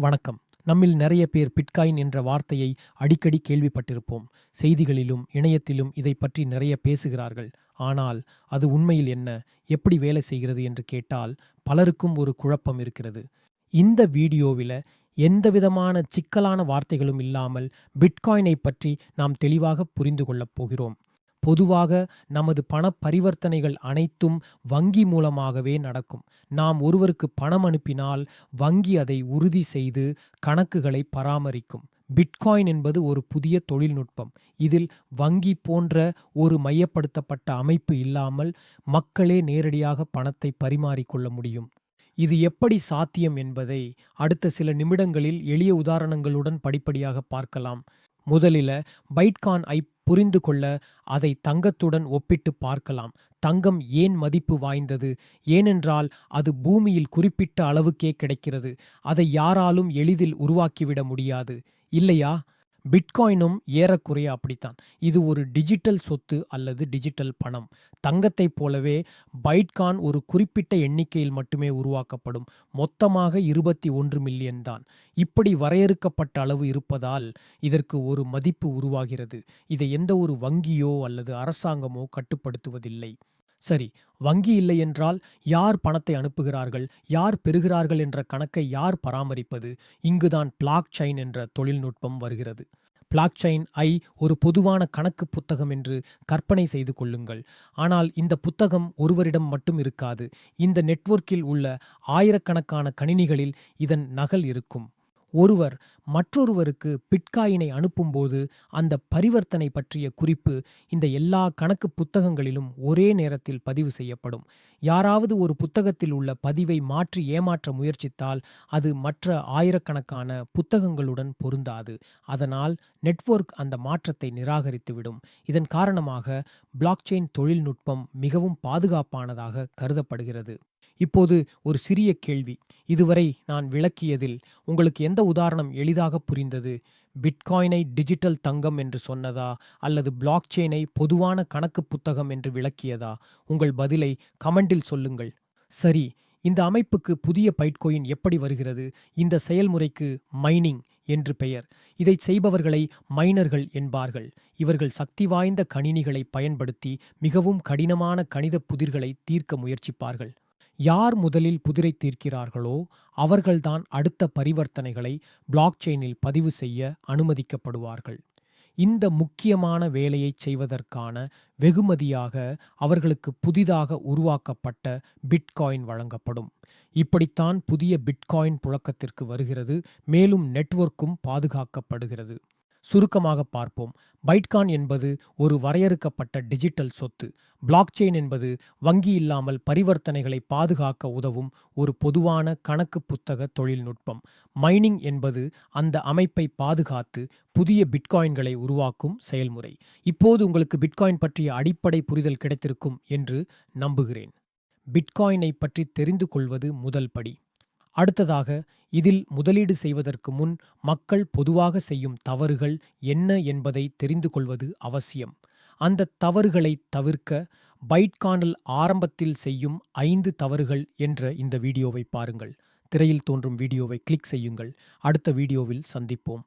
வணக்கம். நம்மில் நிறைய பேர் பிட்காயின் என்ற வார்த்தையை அடிக்கடி கேள்விப்பட்டிருப்போம். செய்திகளிலும் இணையத்திலும் இதை பற்றி நிறைய பேசுகிறார்கள். ஆனால் அது உண்மையில் என்ன? எப்படி வேலை செய்கிறது என்று கேட்டால் பலருக்கும் ஒரு குழப்பம் இருக்கிறது. இந்த வீடியோவில் எந்தவிதமான சிக்கலான வார்த்தைகளும் இல்லாமல் பிட்காயினை பற்றி நாம் தெளிவாக புரிந்து கொள்ளப் போகிறோம். பொதுவாக நமது பண பரிவர்த்தனைகள் அனைத்தும் வங்கி மூலமாகவே நடக்கும். நாம் ஒருவருக்கு பணம் அனுப்பினால் வங்கி அதை உறுதி செய்து கணக்குகளை பராமரிக்கும். பிட்காயின் என்பது ஒரு புதிய தொழில்நுட்பம். இதில் வங்கி போன்ற ஒரு மையப்படுத்தப்பட்ட அமைப்பு இல்லாமல் மக்களே நேரடியாக பணத்தை பரிமாறிக்கொள்ள முடியும். இது எப்படி சாத்தியம் என்பதை அடுத்த சில நிமிடங்களில் எளிய உதாரணங்களுடன் படிப்படியாக பார்க்கலாம். முதலில் பைட்கான் ஐப் புரிந்து கொள்ள அதை தங்கத்துடன் ஒப்பிட்டு பார்க்கலாம். தங்கம் ஏன் மதிப்பு வாய்ந்தது? ஏனென்றால் அது பூமியில் குறிப்பிட்ட அளவுக்கே கிடைக்கிறது. அதை யாராலும் எளிதில் உருவாக்கிவிட முடியாது. இல்லையா? பிட்காயினும் ஏறக்குறைய அப்படித்தான். இது ஒரு டிஜிட்டல் சொத்து அல்லது டிஜிட்டல் பணம். தங்கத்தைப் போலவே பைட்கான் ஒரு குறிப்பிட்ட எண்ணிக்கையில் மட்டுமே உருவாக்கப்படும். மொத்தமாக இருபத்தி ஒன்று மில்லியன் தான். இப்படி வரையறுக்கப்பட்ட அளவு இருப்பதால் இதற்கு ஒரு மதிப்பு உருவாகிறது. இதை எந்த ஒரு வங்கியோ அல்லது அரசாங்கமோ கட்டுப்படுத்துவதில்லை. சரி வங்கி இல்லை என்றால் யார் பணத்தை அனுப்புகிறார்கள் யார் பெறுகிறார்கள் என்ற கணக்கை யார் பராமரிப்பது? இங்குதான் பிளாக் செயின் என்ற தொழில்நுட்பம் வருகிறது. பிளாக் செயின் ஐ ஒரு பொதுவான கணக்கு புத்தகம் என்று கற்பனை செய்து கொள்ளுங்கள். ஆனால் இந்த புத்தகம் ஒருவரிடம் மட்டும் இருக்காது. இந்த நெட்வொர்க்கில் உள்ள ஆயிரக்கணக்கான கணினிகளில் இதன் நகல் இருக்கும். ஒருவர் மற்றொருவருக்கு பிட்காயினை அனுப்பும்போது அந்த பரிவர்த்தனை பற்றிய குறிப்பு இந்த எல்லா கணக்கு புத்தகங்களிலும் ஒரே நேரத்தில் பதிவு செய்யப்படும். யாராவது ஒரு புத்தகத்தில் உள்ள பதிவை மாற்றி ஏமாற்ற முயற்சித்தால் அது மற்ற ஆயிரக்கணக்கான புத்தகங்களுடன் பொருந்தாது. அதனால் நெட்வொர்க் அந்த மாற்றத்தை நிராகரித்துவிடும். இதன் காரணமாக பிளாக்செயின் தொழில்நுட்பம் மிகவும் பாதுகாப்பானதாக கருதப்படுகிறது. இப்போது ஒரு சிறிய கேள்வி. இதுவரை நான் விளக்கியதில் உங்களுக்கு எந்த உதாரணம் எளிதாக புரிந்தது? பிட்காயினை டிஜிட்டல் தங்கம் என்று சொன்னதா? அல்லது பிளாக் செயினை பொதுவான கணக்கு புத்தகம் என்று விளக்கியதா? உங்கள் பதிலை கமெண்டில் சொல்லுங்கள். சரி இந்த அமைப்புக்கு புதிய பைட்கோயின் எப்படி வருகிறது? இந்த செயல்முறைக்கு மைனிங் என்று பெயர். இதை செய்பவர்களை மைனர்கள் என்பார்கள். இவர்கள் சக்தி வாய்ந்த கணினிகளை பயன்படுத்தி மிகவும் கடினமான கணித புதிர்களை தீர்க்க முயற்சிப்பார்கள். யார் முதலில் புதிரை தீர்க்கிறார்களோ அவர்கள்தான் அடுத்த பரிவர்த்தனைகளை பிளாக் செயினில் பதிவு செய்ய அனுமதிக்கப்படுவார்கள். இந்த முக்கியமான வேலையை செய்வதற்கான வெகுமதியாக அவர்களுக்கு புதிதாக உருவாக்கப்பட்ட பிட்காயின் வழங்கப்படும். இப்படித்தான் புதிய பிட்காயின் புழக்கத்திற்கு வருகிறது மேலும் நெட்வொர்க்கும் பாதுகாக்கப்படுகிறது. சுருக்கமாக பார்ப்போம். பைட்கான் என்பது ஒரு வரையறுக்கப்பட்ட டிஜிட்டல் சொத்து. பிளாக் செயின் என்பது வங்கி இல்லாமல் பரிவர்த்தனைகளை பாதுகாக்க உதவும் ஒரு பொதுவான கணக்கு புத்தக தொழில்நுட்பம். மைனிங் என்பது அந்த அமைப்பை பாதுகாத்து புதிய பிட்காயின்களை உருவாக்கும் செயல்முறை. இப்போது உங்களுக்கு பிட்காயின் பற்றிய அடிப்படை புரிதல் கிடைத்திருக்கும் என்று நம்புகிறேன். பிட்காயினை பற்றி தெரிந்து கொள்வது முதல் படி. அடுத்ததாக இதில் முதலீடு செய்வதற்கு முன் மக்கள் பொதுவாக செய்யும் தவறுகள் என்ன என்பதை தெரிந்து கொள்வது அவசியம். அந்த தவறுகளை தவிர்க்க பைட்கானல் ஆரம்பத்தில் செய்யும் ஐந்து தவறுகள் என்ற இந்த வீடியோவை பாருங்கள். திரையில் தோன்றும் வீடியோவை கிளிக் செய்யுங்கள். அடுத்த வீடியோவில் சந்திப்போம்.